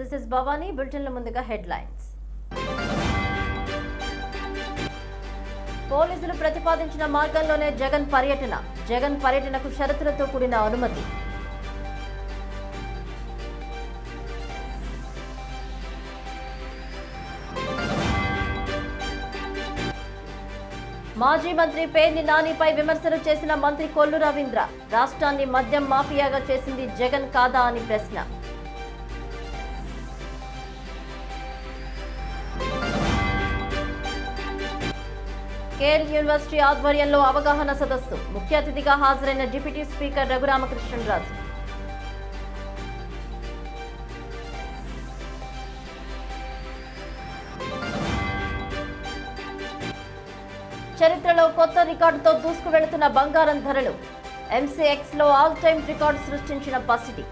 This is Bhavani బులెటిన్ల ముందుగా headlines. పోలీసులు ప్రతిపాదించిన మార్గంలోనే జగన్ పర్యటన జగన్ పర్యటనకు షరతులతో కూడిన అనుమతి. మాజీ మంత్రి పేర్ని నానిపై విమర్శలు చేసిన మంత్రి కొల్లు రవీంద్ర రాష్ట్రాన్ని మద్యం మాఫియాగా చేసింది జగన్ కాదా అని ప్రశ్న. కేఎల్ యూనివర్సిటీ ఆధ్వర్యంలో అవగాహన సదస్సు. ముఖ్య అతిథిగా హాజరైన డిప్యూటీ స్పీకర్ రఘురామకృష్ణరాజు. చరిత్రలో కొత్త రికార్డుతో దూసుకు వెళుతున్న బంగారం ధరలు. ఎంసీఎక్స్లో ఆల్ టైమ్ రికార్డు సృష్టించిన పసిడి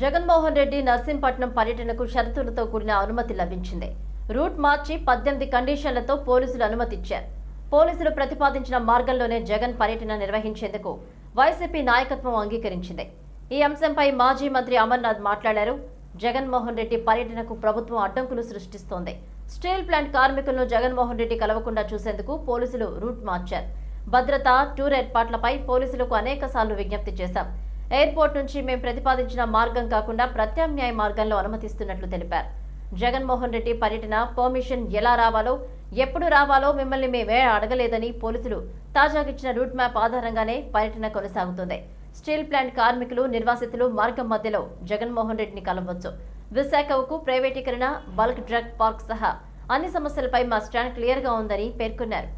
జగన్మోహన్ రెడ్డి నర్సింపట్నం పర్యటనకు షరతులతో కూడిన అనుమతి లభించింది. రూట్ మార్చి పద్దెనిమిది కండిషన్లతో పోలీసులు అనుమతిచ్చారు. పోలీసులు ప్రతిపాదించిన మార్గంలోనే జగన్ పర్యటన నిర్వహించేందుకు వైసీపీ నాయకత్వం అంగీకరించింది. ఈ అంశంపై మాజీ మంత్రి అమర్నాథ్ మాట్లాడారు. జగన్మోహన్ రెడ్డి పర్యటనకు ప్రభుత్వం అడ్డంకులు సృష్టిస్తోంది. స్టీల్ ప్లాంట్ కార్మికులను జగన్మోహన్ రెడ్డి కలవకుండా చూసేందుకు పోలీసులు రూట్ మార్చారు. భద్రత టూర్ ఏర్పాట్లపై పోలీసులకు అనేక విజ్ఞప్తి చేశాం. ఎయిర్పోర్ట్ నుంచి మేము ప్రతిపాదించిన మార్గం కాకుండా ప్రత్యామ్నాయ మార్గంలో అనుమతిస్తున్నట్లు తెలిపారు. జగన్మోహన్ రెడ్డి పర్యటన పర్మిషన్ ఎలా రావాలో ఎప్పుడు రావాలో మిమ్మల్ని మేమే అడగలేదని పోలీసులు తాజాగా ఇచ్చిన రూట్ మ్యాప్ ఆధారంగానే పర్యటన కొనసాగుతుంది. స్టీల్ ప్లాంట్ కార్మికులు నిర్వాసితులు మార్గం మధ్యలో జగన్మోహన్ రెడ్డిని కలవచ్చు. విశాఖకు ప్రైవేటీకరణ బల్క్ డ్రగ్ పార్క్ సహా అన్ని సమస్యలపై మా స్టాండ్ క్లియర్గా ఉందని పేర్కొన్నారు.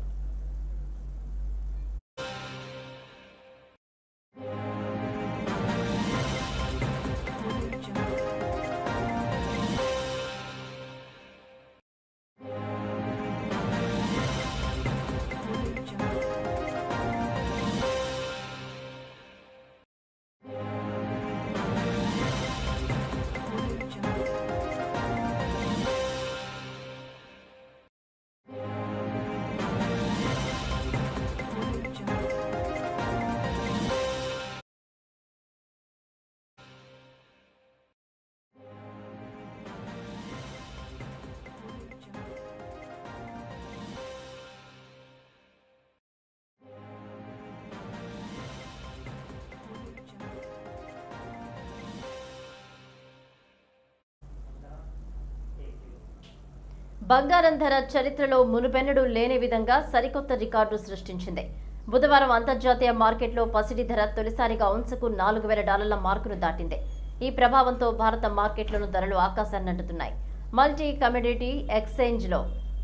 బంగారం ధర చరిత్రలో మునుపెన్నడూ లేని విధంగా సరికొత్త రికార్డు సృష్టించింది. బుధవారం అంతర్జాతీయ మార్కెట్లో పసిడి ధర తొలిసారిగా ఔన్సుకు నాలుగు వేల డాలర్ల మార్కును దాటింది. ఈ ప్రభావంతో భారత మార్కెట్లను ధరలు ఆకాశాన్ని అంటుతున్నాయి. మల్టీ కమ్యూడిటీ ఎక్స్చేంజ్లో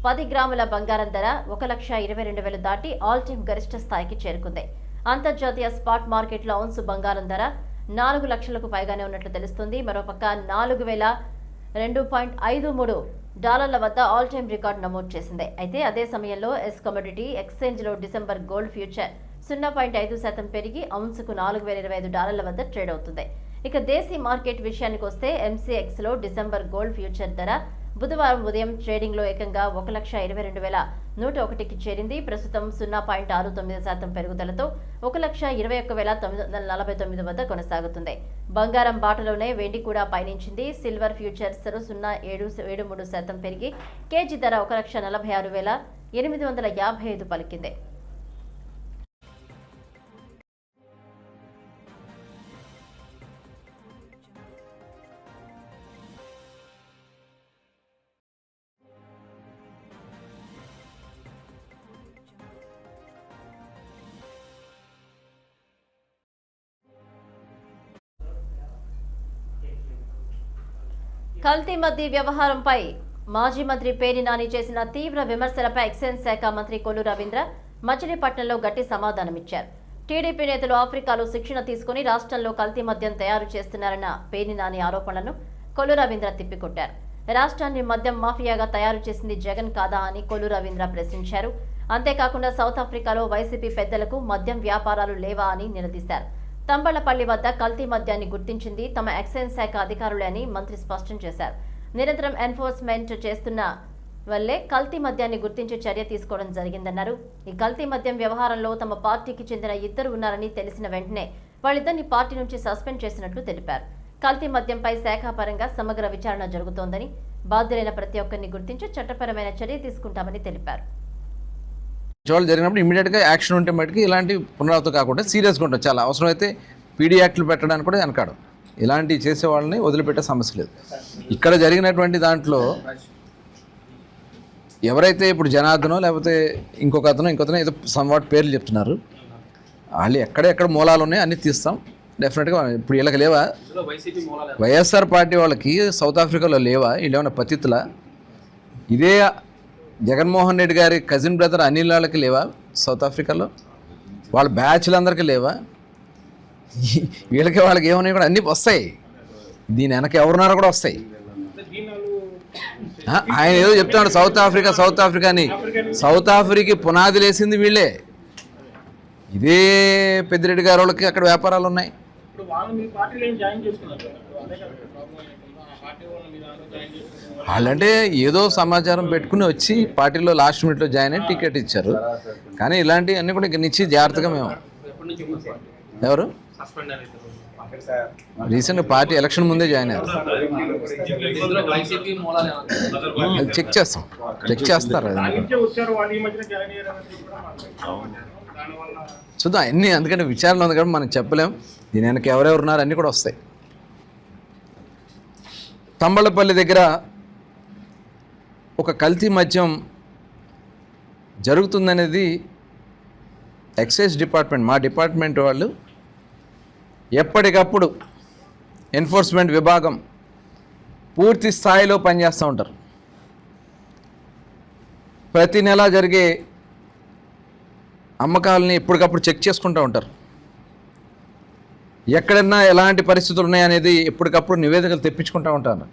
పది గ్రాముల బంగారం ధర ఒక లక్ష ఇరవై రెండు వేలు దాటి ఆల్ టైమ్ గరిష్ట స్థాయికి చేరుకుంది. అంతర్జాతీయ స్పాట్ మార్కెట్లో ఔన్సు బంగారం ధర నాలుగు లక్షలకు పైగానే ఉన్నట్లు తెలుస్తుంది. మరోపక్క నాలుగు వేల రెండు పాయింట్ ఐదు మూడు డాలర్ల వద్ద ఆల్ టైమ్ రికార్డు నమోదు చేసింది. అయితే అదే సమయంలో ఎస్ కమోడిటీ ఎక్స్చేంజ్లో డిసెంబర్ గోల్డ్ ఫ్యూచర్ సున్నా పాయింట్ ఐదు శాతం పెరిగి ఔన్సుకు నాలుగు వేల ఇరవై ఐదు డాలర్ల వద్ద ట్రేడ్ అవుతుంది. ఇక దేశీ మార్కెట్ విషయానికి వస్తే ఎంసీఎక్స్లో డిసెంబర్ గోల్డ్ ఫ్యూచర్ ధర బుధవారం ఉదయం ట్రేడింగ్లో ఏకంగా ఒక లక్ష ఇరవై రెండు వేల నూట ఒకటికి చేరింది. ప్రస్తుతం సున్నా పాయింట్ ఆరు తొమ్మిది శాతం పెరుగుదలతో ఒక లక్ష ఇరవై ఒక్క వేల తొమ్మిది వందల నలభై తొమ్మిది వద్ద కొనసాగుతుంది. బంగారం బాటలోనే వెండి కూడా పయనించింది. సిల్వర్ ఫ్యూచర్స్ సున్నా ఏడు ఏడు మూడు శాతం పెరిగి కేజీ ధర ఒక లక్ష నలభై ఆరు వేల ఎనిమిది వందల యాభై ఐదు పలికింది. కల్తీ మద్ది వ్యవహారంపై మాజీ మంత్రి పేరి నాని చేసిన తీవ్ర విమర్శలపై ఎక్సైజ్ శాఖ మంత్రి కొల్లు రవీంద్ర మచిలీపట్నంలో గట్టి సమాధానమిచ్చారు. టీడీపీ నేతలు ఆఫ్రికాలో శిక్షణ తీసుకుని రాష్ట్రంలో కల్తీ మద్యం తయారు చేస్తున్నారన్న పేరి నాని ఆరోపణలను కొల్లు రవీంద్ర తిప్పికొట్టారు. రాష్ట్రాన్ని మద్యం మాఫియాగా తయారు చేసింది జగన్ కాదా అని కొల్లు రవీంద్ర ప్రశ్నించారు. అంతేకాకుండా సౌత్ ఆఫ్రికాలో వైసీపీ పెద్దలకు మద్యం వ్యాపారాలు లేవా అని నిలదీశారు. తంబళ్ళపల్లి వద్ద కల్తీ మద్యాన్ని గుర్తించింది తమ ఎక్సైజ్ శాఖ అధికారులే అని మంత్రి స్పష్టం చేశారు. నిరంతరం ఎన్ఫోర్స్మెంట్ చేస్తున్న వల్లే కల్తీ మద్యాన్ని గుర్తించి చర్య తీసుకోవడం జరిగిందన్నారు. ఈ కల్తీ మద్యం వ్యవహారంలో తమ పార్టీకి చెందిన ఇద్దరు ఉన్నారని తెలిసిన వెంటనే వాళ్ళిద్దరిని పార్టీ నుంచి సస్పెండ్ చేసినట్లు తెలిపారు. కల్తీ మద్యంపై శాఖాపరంగా సమగ్ర విచారణ జరుగుతోందని బాధ్యులైన ప్రతి ఒక్కరిని గుర్తించి చట్టపరమైన చర్య తీసుకుంటామని తెలిపారు. వాళ్ళు జరిగినప్పుడు ఇమీడియట్గా యాక్షన్ ఉంటే మటుకు ఇలాంటి పునరావృతం కాకుండా సీరియస్గా ఉంటుంది చాలా అవసరమైతే పీడీ యాక్ట్లు పెట్టడానికి కూడా వెనకాడు. ఇలాంటివి చేసే వాళ్ళని వదిలిపెట్టే సమస్య లేదు. ఇక్కడ జరిగినటువంటి దాంట్లో ఎవరైతే ఇప్పుడు జనార్దనో లేకపోతే ఇంకొక అతను ఇంకొకతను ఏదో సంవాట్ పేర్లు చెప్తున్నారు. వాళ్ళు ఎక్కడెక్కడ మూలాలు ఉన్నాయో అన్నీ తీస్తాం. డెఫినెట్గా ఇప్పుడు వీళ్ళకి లేవా? వైఎస్ఆర్ పార్టీ వాళ్ళకి సౌత్ ఆఫ్రికాలో లేవా? వీళ్ళు ఏమైనా పతితులా? ఇదే జగన్మోహన్ రెడ్డి గారి కజిన్ బ్రదర్ అనిల్ వాళ్ళకి లేవా? సౌత్ ఆఫ్రికాలో వాళ్ళ బ్యాచ్లందరికీ లేవా? వీళ్ళకి వాళ్ళకి ఏమన్నాయి కూడా అన్నీ వస్తాయి. దీని వెనక ఎవరున్నారో కూడా వస్తాయి. ఆయన ఏదో చెప్తున్నాడు సౌత్ ఆఫ్రికా సౌత్ ఆఫ్రికా అని. సౌత్ ఆఫ్రికా పునాది లేసింది వీళ్ళే. ఇదే పెద్దిరెడ్డి గారి వాళ్ళకి అక్కడ వ్యాపారాలు ఉన్నాయి. వాళ్ళంటే ఏదో సమాచారం పెట్టుకుని వచ్చి పార్టీలో లాస్ట్ మినిట్లో జాయిన్ అయ్యి టికెట్ ఇచ్చారు. కానీ ఇలాంటివన్నీ కూడా ఇక జాగ్రత్తగా మేము ఎవరు? రీసెంట్ పార్టీ ఎలక్షన్ ముందే జాయిన్ అయ్యారు. చెక్ చేస్తాం. చెక్ చేస్తారు చూద్దాం అన్నీ ఎందుకంటే విచారణ ఉంది కాబట్టి మనం చెప్పలేం. దీని వెనక ఎవరెవరు ఉన్నారు అన్నీ కూడా వస్తాయి. తంబళ్ళపల్లి దగ్గర ఒక కల్తీ మద్యం జరుగుతుందనేది ఎక్సైజ్ డిపార్ట్మెంట్ మా డిపార్ట్మెంట్ వాళ్ళు ఎప్పటికప్పుడు ఎన్ఫోర్స్మెంట్ విభాగం పూర్తి స్థాయిలో పనిచేస్తూ ఉంటారు. ప్రతి నెల జరిగే అమ్మకాలని ఎప్పటికప్పుడు చెక్ చేసుకుంటూ ఉంటారు. ఎక్కడన్నా ఎలాంటి పరిస్థితులు ఉన్నాయనేది ఎప్పటికప్పుడు నివేదికలు తెప్పించుకుంటూ ఉంటారు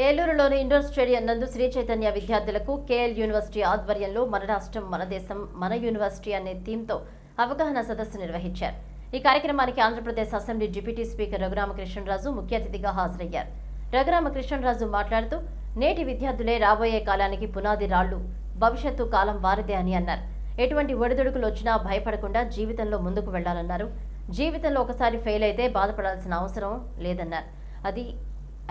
ఏలూరులోని ఇండోర్ స్టేడియం నందు శ్రీ చైతన్య విద్యార్థులకు కేఎల్ యూనివర్సిటీ ఆధ్వర్యంలో మన రాష్ట్రం మన దేశం మన యూనివర్సిటీ అనే థీమ్తో అవగాహన సదస్సు నిర్వహించారు. ఈ కార్యక్రమానికి Andhra Pradesh assembly deputy speaker Raghurama Krishna Raju ముఖ్య అతిథిగా హాజరయ్యారు. రఘురామకృష్ణరాజు మాట్లాడుతూ నేటి విద్యార్థులే రాబోయే కాలానికి పునాది రాళ్ళు భవిష్యత్తు కాలం వారిదే అని అన్నారు. ఎటువంటి ఒడిదుడుకులు వచ్చినా భయపడకుండా జీవితంలో ముందుకు వెళ్ళాలన్నారు. జీవితంలో ఒకసారి ఫెయిల్ అయితే బాధపడాల్సిన అవసరం లేదన్నారు. అది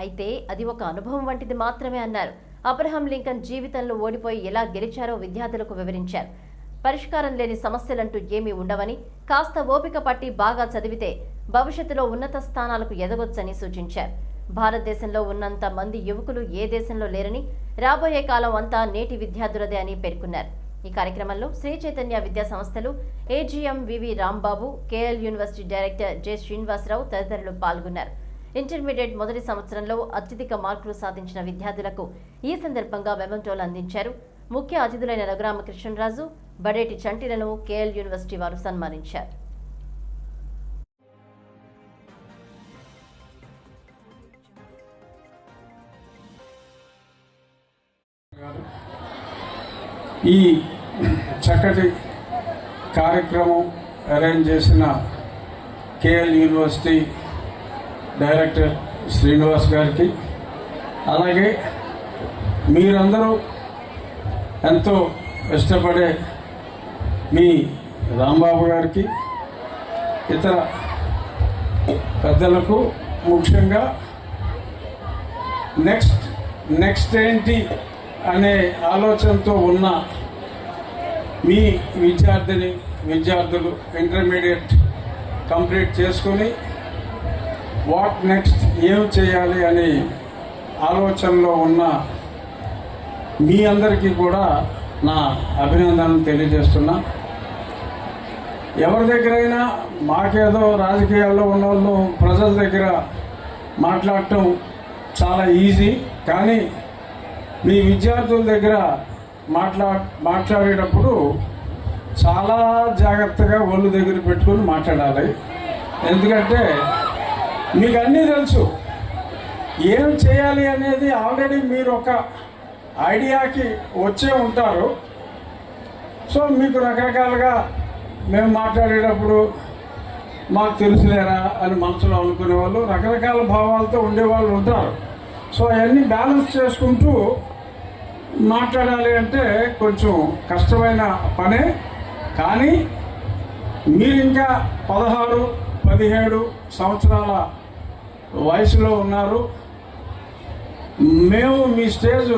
అయితే అది ఒక అనుభవం వంటిది మాత్రమే అన్నారు. అబ్రహం లింకన్ జీవితంలో ఓడిపోయి ఎలా గెలిచారో విద్యార్థులకు వివరించారు. పరిష్కారం లేని సమస్యలంటూ ఏమీ ఉండవని కాస్త ఓపిక పట్టి బాగా చదివితే భవిష్యత్తులో ఉన్నత స్థానాలకు ఎదగొచ్చని సూచించారు. భారతదేశంలో ఉన్నంత మంది యువకులు ఏ దేశంలో లేరని రాబోయే కాలం అంతా నేటి విద్యార్థులదే అని పేర్కొన్నారు. ఈ కార్యక్రమంలో శ్రీ చైతన్య విద్యా సంస్థలు AGM VV Rambabu KL university director J Srinivasa Rao తదితరులు పాల్గొన్నారు. ఇంటర్మీడియట్ మొదటి సంవత్సరంలో అత్యధిక మార్కులు సాధించిన విద్యార్థులకు ఈ సందర్భంగా మెమంటోలు అందించారు. ముఖ్య అతిథులైన రఘురామకృష్ణరాజు బడేటి చంటిలను కేఎల్ యూనివర్సిటీ వారు సన్మానించారు. ఈ చక్కటి కార్యక్రమం అరేంజ్ చేసిన కేఎల్ యూనివర్సిటీ డైరెక్టర్ శ్రీనివాస్ గారికి. అలాగే మీరందరూ ఎంతో ఇష్టపడే మీ రాంబాబు గారికి ఇతర పెద్దలకు ముఖ్యంగా నెక్స్ట్ నెక్స్ట్ ఏంటి అనే ఆలోచనతో ఉన్న మీ విద్యార్థిని విద్యార్థులు ఇంటర్మీడియట్ కంప్లీట్ చేసుకొని వాట్ నెక్స్ట్ ఏం చేయాలి అనే ఆలోచనలో ఉన్న మీ అందరికీ కూడా నా అభినందనలు తెలియజేస్తున్నా. ఎవరి దగ్గరైనా మాకేదో రాజకీయాల్లో ఉన్న వాళ్ళు ప్రజల దగ్గర మాట్లాడటం చాలా ఈజీ. కానీ మీ విద్యార్థుల దగ్గర మాట్లా మాట్లాడేటప్పుడు చాలా జాగ్రత్తగా ఒళ్ళు దగ్గర పెట్టుకొని మాట్లాడాలి. ఎందుకంటే మీకు అన్నీ తెలుసు. ఏం చేయాలి అనేది ఆల్రెడీ మీరు ఒక ఐడియాకి వచ్చే ఉంటారు. సో మీకు రకరకాలుగా మేము మాట్లాడేటప్పుడు మాకు తెలుసులేరా అని మనసులో అనుకునే వాళ్ళు రకరకాల భావాలతో ఉండేవాళ్ళు ఉంటారు. సో అవన్నీ బ్యాలెన్స్ చేసుకుంటూ మాట్లాడాలి అంటే కొంచెం కష్టమైన పనే. కానీ మీరు ఇంకా పదహారు పదిహేడు సంవత్సరాల వయసులో ఉన్నారు. మేము మీ స్టేజ్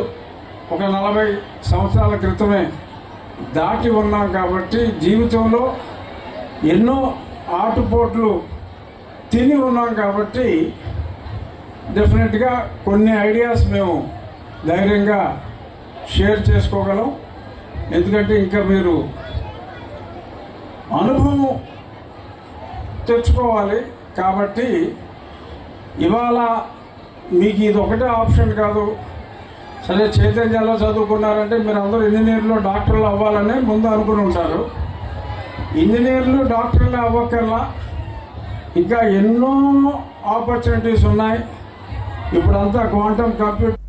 ఒక నలభై సంవత్సరాల క్రితమే దాటి ఉన్నాం కాబట్టి జీవితంలో ఎన్నో ఆటుపోట్లు తిని ఉన్నాం కాబట్టి డెఫినెట్గా కొన్ని ఐడియాస్ మేము ధైర్యంగా షేర్ చేసుకోగలం. ఎందుకంటే ఇంకా మీరు అనుభవం తెచ్చుకోవాలి కాబట్టి ఇవాళ మీకు ఇది ఒకటే ఆప్షన్ కాదు. సరే చైతన్యాలో చదువుకున్నారంటే మీరు అందరూ ఇంజనీర్లు డాక్టర్లు అవ్వాలని ముందు అనుకుని ఉంటారు. ఇంజనీర్లు డాక్టర్లు అవ్వకల్లా ఇంకా ఎన్నో ఆపర్చునిటీస్ ఉన్నాయి. ఇప్పుడంతా క్వాంటమ్ కంప్యూటర్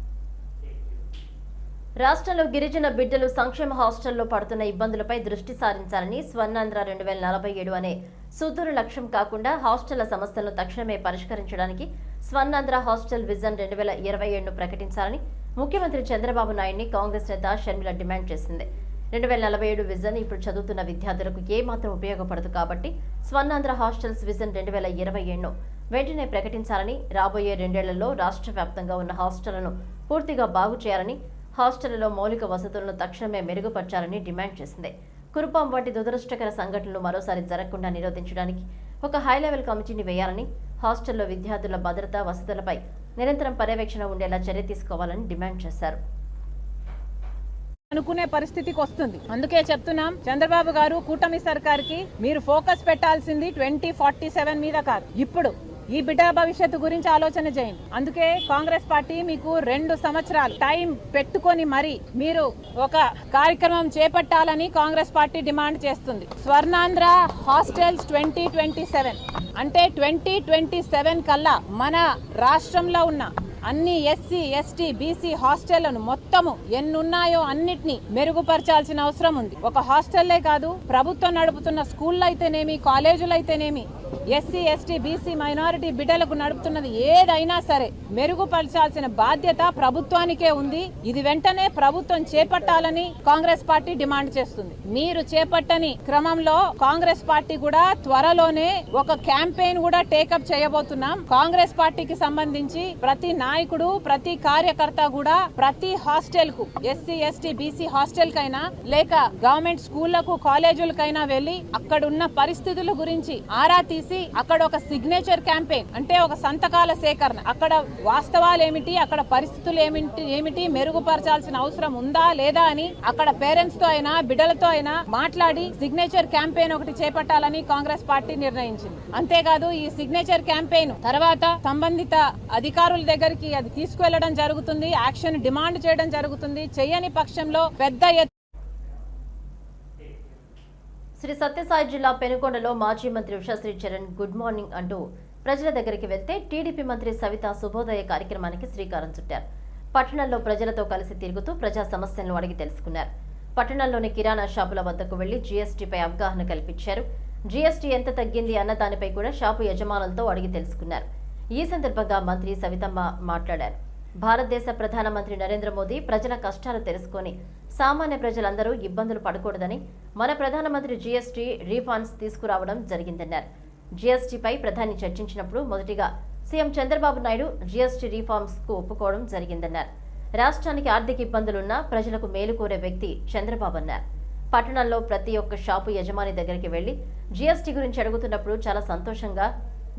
రాష్ట్రంలో గిరిజన బిడ్డలు సంక్షేమ హాస్టల్లో పడుతున్న ఇబ్బందులపై దృష్టి సారించాలని స్వర్ణాంధ్ర రెండు వేల నలభై ఏడు అనే సుదూర లక్ష్యం కాకుండా హాస్టళ్ళ సమస్యలను తక్షణమే పరిష్కరించడానికి స్వర్ణాంధ్ర హాస్టల్ విజన్ రెండు వేల ఇరవై ఏడును ప్రకటించాలని ముఖ్యమంత్రి చంద్రబాబు నాయుడిని కాంగ్రెస్ నేత షర్మిల డిమాండ్ చేసింది. రెండు వేల నలభై ఏడు విజన్ ఇప్పుడు చదువుతున్న విద్యార్థులకు ఏమాత్రం ఉపయోగపడదు కాబట్టి స్వర్ణాంధ్ర హాస్టల్స్ విజన్ రెండు వేల ఇరవై ఏడును వెంటనే ప్రకటించాలని రాబోయే రెండేళ్ళలో రాష్ట్ర వ్యాప్తంగా ఉన్న హాస్టళ్ళను పూర్తిగా బాగు చేయాలని హాస్టళ్ళలో మౌలిక వసతులను తక్షణమే మెరుగుపరచాలని డిమాండ్ చేసింది. కురుపాం వంటి దురదృష్టకర సంఘటనలు మరోసారి జరగకుండా నిరోధించడానికి ఒక హై లెవెల్ కమిటీని వేయాలని హాస్టల్లో విద్యార్థుల భద్రత వసతులపై నిరంతరం పర్యవేక్షణ ఉండేలా చర్య తీసుకోవాలని డిమాండ్ చేశారు. అనుకునే పరిస్థితికి వస్తుంది. అందుకే చెప్తున్నాం చంద్రబాబు గారు కూటమి సర్కార్కి మీరు ఫోకస్ పెట్టాల్సింది ట్వంటీ ఫార్టీ సెవెన్ మీద కాదు. ఇప్పుడు ఈ బిడ్డ భవిష్యత్తు గురించి ఆలోచన చేయండి. అందుకే కాంగ్రెస్ పార్టీ మీకు రెండు సంవత్సరాలు టైం పెట్టుకొని మరి మీరు ఒక కార్యక్రమం చేపట్టాలని కాంగ్రెస్ పార్టీ డిమాండ్ చేస్తుంది. Swarnandhra hostels twenty twenty seven. అంటే ట్వంటీ ట్వంటీ సెవెన్ కల్లా మన రాష్ట్రంలో ఉన్న అన్ని ఎస్సీ ఎస్టీ బీసీ హాస్టళ్ళను మొత్తము ఎన్నున్నాయో అన్నిటినీ మెరుగుపరచాల్సిన అవసరం ఉంది. ఒక హాస్టల్లే కాదు ప్రభుత్వం నడుపుతున్న స్కూళ్ళు అయితేనేమి కాలేజీలు అయితేనేమి ఎస్సీ ఎస్టీ బీసీ మైనారిటీ బిడ్డలకు నడుపుతున్నది ఏదైనా సరే మెరుగుపరచాల్సిన బాధ్యత ప్రభుత్వానికే ఉంది. ఇది వెంటనే ప్రభుత్వం చేపట్టాలని కాంగ్రెస్ పార్టీ డిమాండ్ చేస్తుంది. మీరు చేపట్టని క్రమంలో కాంగ్రెస్ పార్టీ కూడా త్వరలోనే ఒక క్యాంపెయిన్ కూడా టేకప్ చేయబోతున్నాం. కాంగ్రెస్ పార్టీకి సంబంధించి ప్రతి నాయకుడు ప్రతి కార్యకర్త కూడా ప్రతి హాస్టల్కు ఎస్సీ ఎస్టీ బీసీ హాస్టల్ కైనా లేక గవర్నమెంట్ స్కూళ్ళకు కాలేజీలకైనా వెళ్ళి అక్కడున్న పరిస్థితుల గురించి ఆరా తీసి అక్కడ ఒక సిగ్నేచర్ క్యాంపెయిన్ అంటే ఒక సంతకాల సేకరణ. అక్కడ వాస్తవాలు ఏమిటి అక్కడ పరిస్థితులు ఏమిటి ఏమిటి మెరుగుపరచాల్సిన అవసరం ఉందా లేదా అని అక్కడ పేరెంట్స్తో అయినా బిడ్డలతో అయినా మాట్లాడి సిగ్నేచర్ క్యాంపెయిన్ ఒకటి చేపట్టాలని కాంగ్రెస్ పార్టీ నిర్ణయించింది. అంతేకాదు ఈ సిగ్నేచర్ క్యాంపెయిన్ తర్వాత సంబంధిత అధికారుల దగ్గరికి అది తీసుకువెళ్ళడం జరుగుతుంది యాక్షన్ డిమాండ్ చేయడం జరుగుతుంది చేయని పక్షంలో పెద్ద శ్రీ సత్యసాయి జిల్లా పెనుకొండలో మాజీ మంత్రి ఉషాశ్రీ చరణ్ గుడ్ మార్నింగ్ అంటూ ప్రజల దగ్గరికి వెళ్తే టీడీపీ మంత్రి సవిత శుభోదయ కార్యక్రమానికి శ్రీకారం చుట్టారు. పట్టణంలో ప్రజలతో కలిసి తిరుగుతూ ప్రజా సమస్యలను అడిగి తెలుసుకున్నారు. పట్టణంలోని కిరాణా షాపుల వద్దకు వెళ్ళి జీఎస్టీపై అవగాహన కల్పించారు. జీఎస్టీ ఎంత తగ్గింది అన్న దానిపై కూడా షాపు యజమానులతో అడిగి తెలుసుకున్నారు. ఈ సందర్భంగా మంత్రి సవితమ్మ మాట్లాడారు. భారతదేశ ప్రధానమంత్రి నరేంద్ర మోదీ ప్రజల కష్టాలు తెలుసుకొని సామాన్య ప్రజలందరూ ఇబ్బందులు పడకూడదని మన ప్రధానమంత్రి జీఎస్టీ రీఫండ్స్ తీసుకురావడం జరిగిందన్నారు. జీఎస్టీపై ప్రధాని చర్చించినప్పుడు మొదటిగా సీఎం చంద్రబాబు నాయుడు జీఎస్టీ రీఫార్మ్స్కు ఒప్పుకోవడం జరిగిందన్నారు. రాష్ట్రానికి ఆర్థిక ఇబ్బందులున్నా ప్రజలకు మేలు కోరే వ్యక్తి చంద్రబాబు అన్నారు. పట్టణంలో ప్రతి ఒక్క షాపు యజమాని దగ్గరికి వెళ్ళి జీఎస్టీ గురించి అడుగుతున్నప్పుడు చాలా సంతోషంగా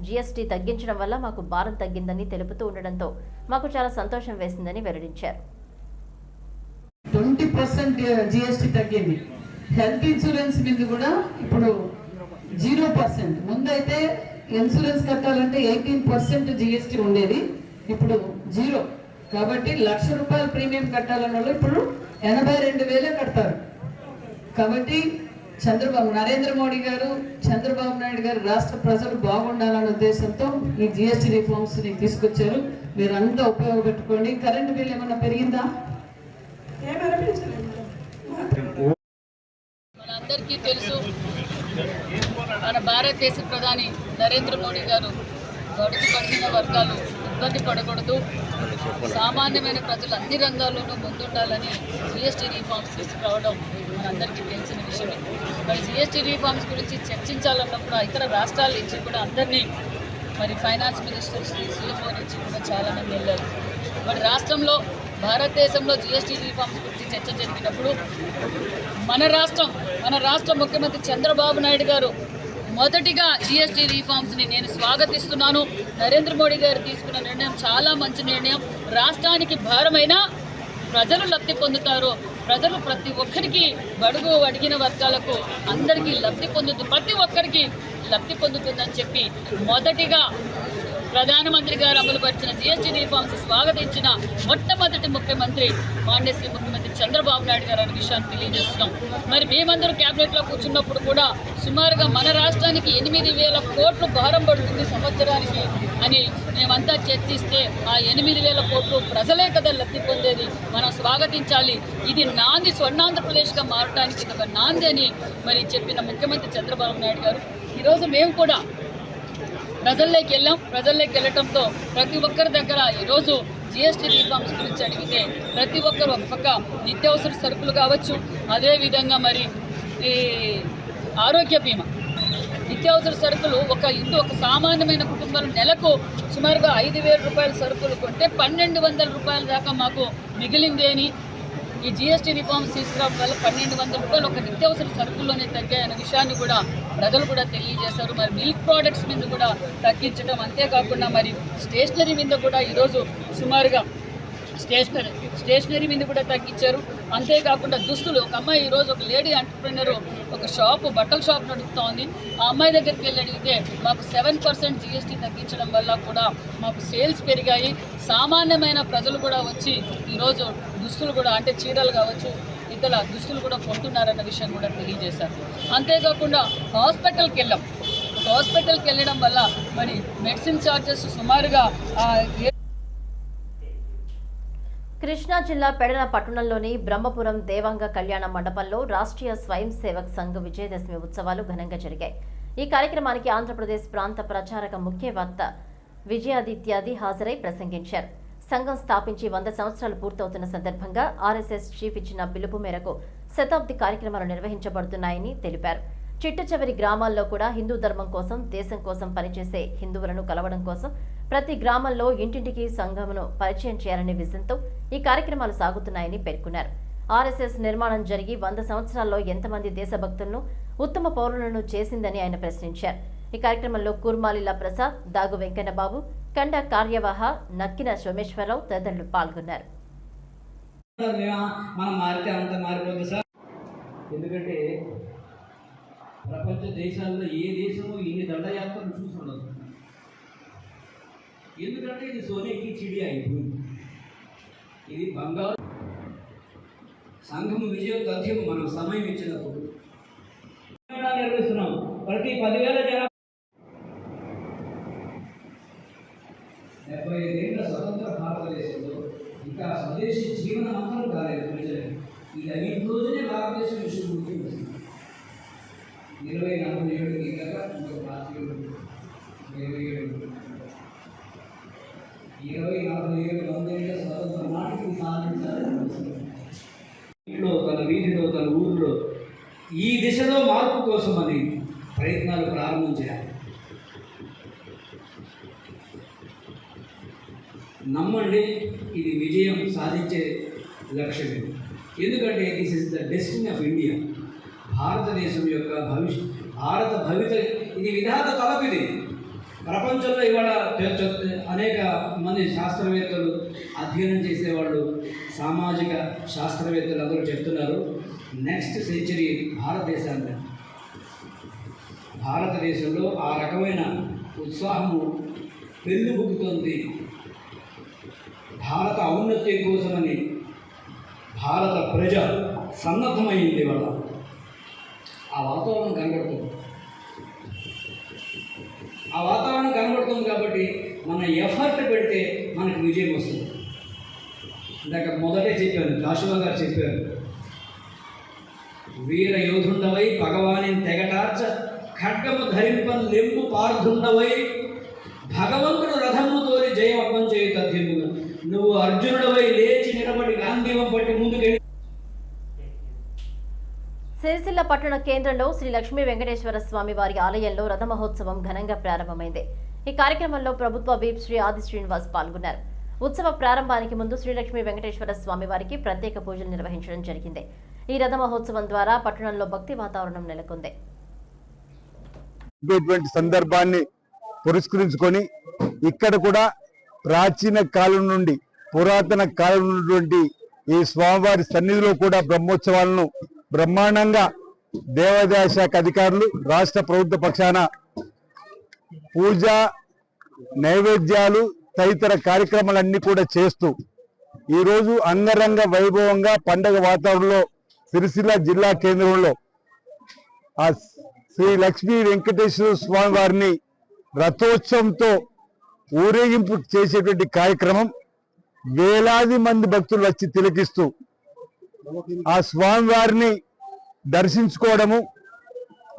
జీఎస్టీ తగ్గించడం వల్ల మాకు భారం తగ్గిందని తెలుపుతూ ఉండడంతో మాకు చాలా సంతోషం వేసిందని వెల్లడించారు. ట్వంటీ పర్సెంట్ జిఎస్టీ తగ్గింది. హెల్త్ ఇన్సూరెన్స్ మీద కూడా ఇప్పుడు జీరో పర్సెంట్. ముందైతే ఇన్సూరెన్స్ కట్టాలంటే ఎయిటీన్ పర్సెంట్ జిఎస్టీ ఉండేది. ఇప్పుడు జీరో. కాబట్టి లక్ష రూపాయల ప్రీమియం కట్టాలన్న ఇప్పుడు ఎనభై రెండు వేలే కడతారు. కాబట్టి చంద్రబాబు నరేంద్ర మోడీ గారు చంద్రబాబు నాయుడు గారు రాష్ట్ర ప్రజలు బాగుండాలనే ఉద్దేశంతో ఈ జిఎస్టీ రిఫార్మ్స్ని తీసుకొచ్చారు. మీరంతా ఉపయోగపెట్టుకోండి. కరెంట్ బిల్ ఏమన్నా పెరిగిందా? మనందరికీ తెలుసు మన భారతదేశ ప్రధాని నరేంద్ర మోడీ గారు గడుపు పడిన వర్గాలు ఇబ్బంది పడకూడదు. సామాన్యమైన ప్రజలు అన్ని రంగాల్లోనూ ముందుండాలని జిఎస్టీ రీఫార్మ్స్ తీసుకురావడం అందరికీ తెలిసిన విషయమే మరి జిఎస్టీ రీఫార్మ్స్ గురించి చర్చించాలన్నప్పుడు ఇతర రాష్ట్రాల నుంచి కూడా అందరినీ మరి ఫైనాన్స్ మినిస్టర్స్ సీఎంఓ నుంచి కూడా చాలామంది వెళ్ళారు. మరి రాష్ట్రంలో భారతదేశంలో జిఎస్టీ రీఫార్మ్స్ గురించి చర్చ జరిగినప్పుడు మన రాష్ట్రం మన రాష్ట్ర ముఖ్యమంత్రి చంద్రబాబు నాయుడు గారు మొదటిగా జిఎస్టీ రీఫార్మ్స్ని నేను స్వాగతిస్తున్నాను. నరేంద్ర మోడీ గారు తీసుకున్న నిర్ణయం చాలా మంచి నిర్ణయం. రాష్ట్రానికి భారమైన ప్రజలు లబ్ధి పొందుతారు. ప్రజలు ప్రతి ఒక్కరికి బడుగు అడిగిన వర్గాలకు అందరికీ లబ్ధి పొందుతూ ప్రతి ఒక్కరికి లబ్ధి పొందుతుందని చెప్పి మొదటిగా ప్రధానమంత్రి గారు అమలుపరిచిన జిఎస్టీ రిఫార్మ్స్ స్వాగతించిన మొట్టమొదటి ముఖ్యమంత్రి మాండ్యశ్రీ ముఖ్యమంత్రి చంద్రబాబు నాయుడు గారు అనే విషయాన్ని తెలియజేస్తున్నాం. మరి మేమందరూ క్యాబినెట్లో కూర్చున్నప్పుడు కూడా సుమారుగా మన రాష్ట్రానికి ఎనిమిది వేల కోట్లు భారం పడుతుంది సంవత్సరానికి అని మేమంతా చర్చిస్తే ఆ ఎనిమిది వేల కోట్లు ప్రజలే కదా లబ్ధి పొందేది మనం స్వాగతించాలి. ఇది నాంది స్వర్ణాంధ్రప్రదేశ్గా మారడానికి ఇది ఒక నాంది అని మరి చెప్పిన ముఖ్యమంత్రి చంద్రబాబు నాయుడు గారు. ఈరోజు మేము కూడా ప్రజల్లోకి వెళ్ళాం. ప్రజల్లోకి వెళ్ళటంతో ప్రతి ఒక్కరి దగ్గర ఈరోజు జిఎస్టీ రీఫార్మ్స్ గురించి అడిగితే ప్రతి ఒక్కరు ఒక పక్క నిత్యావసర సరుకులు కావచ్చు. అదేవిధంగా మరి ఈ ఆరోగ్య బీమా. నిత్యావసర సరుకులు ఒక ఇంటి ఒక సామాన్యమైన కుటుంబాలు నెలకు సుమారుగా ఐదు వేల రూపాయల సరుకులు కొంటే పన్నెండు వందల రూపాయల దాకా మాకు మిగిలింది అని ఈ జిఎస్టీ రిఫార్మ్స్ తీసుకురావడం వల్ల పన్నెండు వందల రూపాయలు ఒక నిత్యావసర సరుకుల్లోనే తగ్గాయనే విషయాన్ని కూడా ప్రజలు కూడా తెలియజేశారు. మరి మిల్క్ ప్రోడక్ట్స్ మీద కూడా తగ్గించడం అంతేకాకుండా మరి స్టేషనరీ మీద కూడా ఈరోజు సుమారుగా స్టేషనరీ స్టేషనరీ మీద కూడా తగ్గించారు. అంతేకాకుండా దుస్తులు ఒక అమ్మాయి ఈరోజు ఒక లేడీ ఎంటర్ప్రినర్ ఒక షాప్ బట్టల షాప్ నడుపుతా ఉంది ఆ అమ్మాయి దగ్గరికి వెళ్ళి అడిగితే మాకు సెవెన్ పర్సెంట్ జిఎస్టీ తగ్గించడం వల్ల కూడా మాకు సేల్స్ పెరిగాయి. సామాన్యమైన ప్రజలు కూడా వచ్చి ఈరోజు దుస్తులు కూడా అంటే చీరలు కావచ్చు ఇతర దుస్తులు కూడా కొంటున్నారన్న విషయం కూడా తెలియజేశారు. అంతేకాకుండా హాస్పిటల్కి వెళ్ళాం. హాస్పిటల్కి వెళ్ళడం వల్ల మరి మెడిసిన్ ఛార్జెస్ సుమారుగా కృష్ణా జిల్లా పెడన పట్టణంలోని బ్రహ్మపురం దేవాంగ కళ్యాణ మండపంలో రాష్ట్రీయ స్వయం సేవక్ సంఘ్ విజయదశమి ఉత్సవాలు ఘనంగా జరిగాయి. ఈ కార్యక్రమానికి ఆంధ్రప్రదేశ్ ప్రాంత ప్రచారక ముఖ్యవక్త విజయాదిత్యాది హాజరై ప్రసంగించారు. సంఘం స్థాపించి వంద సంవత్సరాలు పూర్తవుతున్న సందర్భంగా ఆర్ఎస్ఎస్ చీఫ్ ఇచ్చిన పిలుపు మేరకు శతాబ్ది కార్యక్రమాలు నిర్వహించబడుతున్నాయని తెలిపారు. చిట్ట చివరి గ్రామాల్లో కూడా హిందూ ధర్మం కోసం దేశం కోసం పనిచేసే హిందువులను కలవడం కోసం ప్రతి గ్రామంలో ఇంటింటికి సంఘమును పరిచయం చేయాలనే విజయంతో ఈ కార్యక్రమాలు సాగుతున్నాయని పేర్కొన్నారు. ఆర్ఎస్ఎస్ నిర్మాణం జరిగి వంద సంవత్సరాల్లో ఎంతమంది దేశభక్తులను ఉత్తమ పౌరులను చేసిందని ఆయన ప్రశ్నించారు. ఈ కార్యక్రమంలో కూర్మాలిల ప్రసాద్ దాగు వెంకన్నబాబు కండ కార్యవాహ నక్కిన సోమేశ్వరరావు తదితరులు పాల్గొన్నారు. ఎందుకంటే ప్రపంచ దేశాల్లో ఏ దేశము ఇన్ని దండయాత్రలు చూసి ఉండదు. ఎందుకంటే ఇది సోనేకి చిడి అయిపోయింది. ఇది బంగారు సంఘము విజయం తథ్యము మనం సమయం ఇచ్చినప్పుడు. నిర్వహిస్తున్నాం ప్రతి పదివేల జన డెబ్బై ఐదేళ్ళ స్వతంత్ర భారతదేశంలో ఇంకా స్వదేశీ జీవన మంత్రం కాలేదు ప్రజలు. ఇది ఐదు రోజునే భారతదేశం విషయం గుర్తు వస్తుంది ఇరవై నలభై ఏడు ఇంకా ఇంకొక పార్టీ ఇరవై ఏడు. ఇరవై నలభై ఏడు వందేళ్ళ స్వతంత్ర నాటికి సాధించాలని ఇంట్లో తన వీధిలో తన ఊరిలో ఈ దిశలో మార్పు కోసం అని ప్రయత్నాలు ప్రారంభం చేయాలి. నమ్మండి ఇది విజయం సాధించే లక్ష్యం ఎందుకంటే this is the destiny of India భారతదేశం యొక్క భవిష్యత్ భారత భవిత ఇది విధాత తలపిది ప్రపంచంలో ఇవాళ అనేక మంది శాస్త్రవేత్తలు అధ్యయనం చేసేవాళ్ళు సామాజిక శాస్త్రవేత్తలు అందరూ చెప్తున్నారు. నెక్స్ట్ సెంచరీ భారతదేశాన్ని. భారతదేశంలో ఆ రకమైన ఉత్సాహము పెళ్ళిబుక్కుతోంది భారత ఔన్నత్యం కోసమని భారత ప్రజ సన్నద్ధమైంది వాళ్ళ ఆ వాతావరణం కనబడుతుంది. ఆ వాతావరణం కనబడుతుంది కాబట్టి మన ఎఫర్ట్ పెడితే మనకు విజయం వస్తుంది. ఇందాక మొదటే చెప్పాను జాషువా గారు చెప్పారు వీర యోధుండవై భగవాని తెగటార్చ ఖడ్గము ధరింపన్ లెంపు పార్థుండవై భగవంతుడు రథము తోలి జయం అప్పం చేయు నువ్వు అర్జునుడవై లేచి నిలబడి గాంధీవం పట్టి ముందుకెళ్ళి సిరిసిల్ల పట్టణ కేంద్రంలో శ్రీ లక్ష్మీ వెంకటేశ్వర స్వామి వారి ఆలయంలో రథమహోత్సవం ఘనంగా ప్రారంభమైంది. ఈ కార్యక్రమంలో ప్రభుత్వ వీప్ శ్రీ ఆది శ్రీనివాస్ పాల్గొన్నారు. ఉత్సవ ప్రారంభానికి ముందు శ్రీ లక్ష్మీ వెంకటేశ్వర స్వామి వారికి ప్రత్యేక పూజలు నిర్వహించడం జరిగింది. ఈ రథ మహోత్సవం ద్వారా పట్టణంలో భక్తి వాతావరణం నెలకొంది. సందర్భాన్ని పురస్కరించుకొని ఇక్కడ కూడా ప్రాచీన కాలం నుండి పురాతన కాలం నుండి ఈ స్వామివారి సన్నిధిలో కూడా బ్రహ్మోత్సవాలను బ్రహ్మాండంగా దేవాదాయ శాఖ అధికారులు రాష్ట్ర ప్రభుత్వ పక్షాన పూజ నైవేద్యాలు తదితర కార్యక్రమాలన్నీ కూడా చేస్తూ ఈరోజు అంగరంగ వైభవంగా పండగ వాతావరణంలో సిరిసిల్ల జిల్లా కేంద్రంలో ఆ శ్రీ లక్ష్మీ వెంకటేశ్వర స్వామి వారిని రథోత్సవంతో ఊరేగింపు చేసేటువంటి కార్యక్రమం వేలాది మంది భక్తులు వచ్చి తిలకిస్తూ ఆ స్వామివారిని దర్శించుకోవడము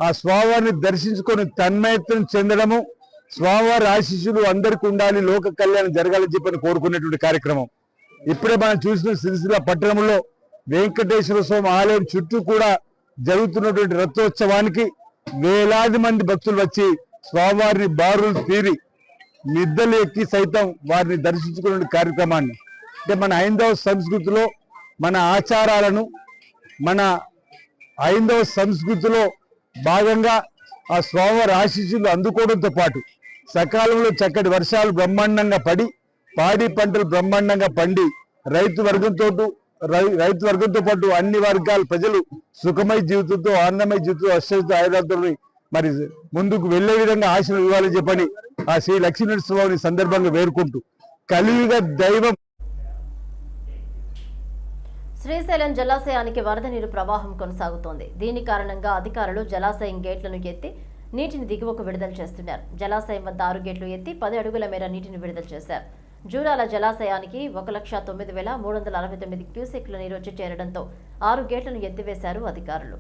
ఆ స్వామివారిని దర్శించుకొని తన్మయత్వం చెందడము స్వామివారి ఆశీస్సులు అందరికీ ఉండాలి లోక కళ్యాణం జరగాలని చెప్పని కోరుకునేటువంటి కార్యక్రమం. ఇప్పుడే మనం చూసిన సిరిసిల్ల పట్టణంలో వెంకటేశ్వర స్వామి ఆలయం చుట్టూ కూడా జరుగుతున్నటువంటి రథోత్సవానికి వేలాది మంది భక్తులు వచ్చి స్వామివారిని బారులు తీరి నిద్దలు ఎక్కి సైతం వారిని దర్శించుకునే కార్యక్రమాన్ని. అంటే మన హైందవ సంస్కృతిలో మన ఆచారాలను మన ఐందవ సంస్కృతిలో భాగంగా ఆ స్వామివారి ఆశీస్సులు అందుకోవడంతో పాటు సకాలంలో చక్కటి వర్షాలు బ్రహ్మాండంగా పడి పాడి పంటలు బ్రహ్మాండంగా పండి రైతు వర్గంతో రై- రైతు వర్గంతో పాటు అన్ని వర్గాల ప్రజలు సుఖమయ జీవితంతో ఆనందమయ జీవితంతో అశ్వత ఆయుధాలతో మరి ముందుకు వెళ్ళే విధంగా ఆశలు ఇవ్వాలని చెప్పని ఆ శ్రీ లక్ష్మీనరసింహని సందర్భంగా వేరుకుంటూ కలియుగ దైవం శ్రీశైలం జలాశయానికి వరద నీరు ప్రవాహం కొనసాగుతోంది. దీని కారణంగా అధికారులు జలాశయం గేట్లను ఎత్తి నీటిని దిగువకు విడుదల చేస్తున్నారు. జలాశయం వద్ద ఆరు గేట్లు ఎత్తి పది అడుగుల మేర నీటిని విడుదల చేశారు. జూరాల జలాశయానికి ఒక లక్ష తొమ్మిది వేల మూడు వందల అరవై తొమ్మిది క్యూసెక్ల నీరు వచ్చి చేరడంతో ఆరు గేట్లను ఎత్తివేశారు అధికారులు.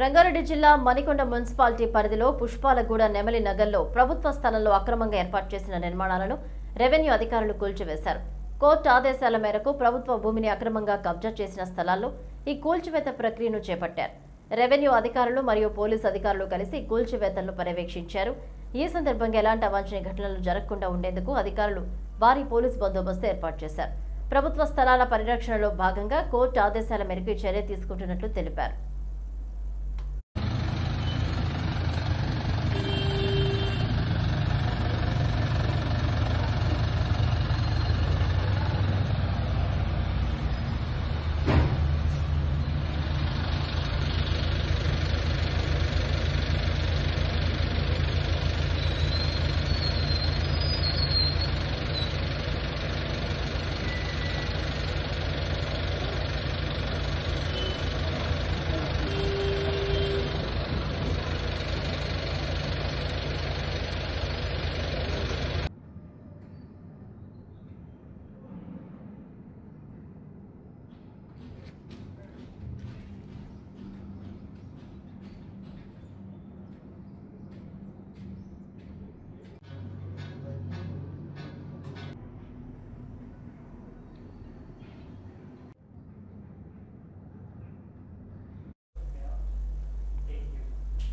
రంగారెడ్డి జిల్లా మణికొండ మున్సిపాలిటీ పరిధిలో పుష్పాలగూడ నెమలి నగర్లో ప్రభుత్వ స్థలంలో అక్రమంగా ఏర్పాటు చేసిన నిర్మాణాలను రెవెన్యూ అధికారులు కూల్చివేశారు. కోర్టు ఆదేశాల మేరకు ప్రభుత్వ భూమిని అక్రమంగా కబ్జా చేసిన స్థలాల్లో ఈ కూల్చివేత ప్రక్రియను చేపట్టారు. రెవెన్యూ అధికారులు మరియు పోలీసు అధికారులు కలిసి కూల్చివేతలను పర్యవేక్షించారు. ఈ సందర్భంగా ఎలాంటి అవాంఛనీయ ఘటనలు జరగకుండా ఉండేందుకు అధికారులు భారీ పోలీసు బందోబస్తు ఏర్పాటు చేశారు. ప్రభుత్వ స్థలాల పరిరక్షణలో భాగంగా కోర్టు ఆదేశాల మేరకు ఈ చర్య తీసుకుంటున్నట్లు తెలిపారు.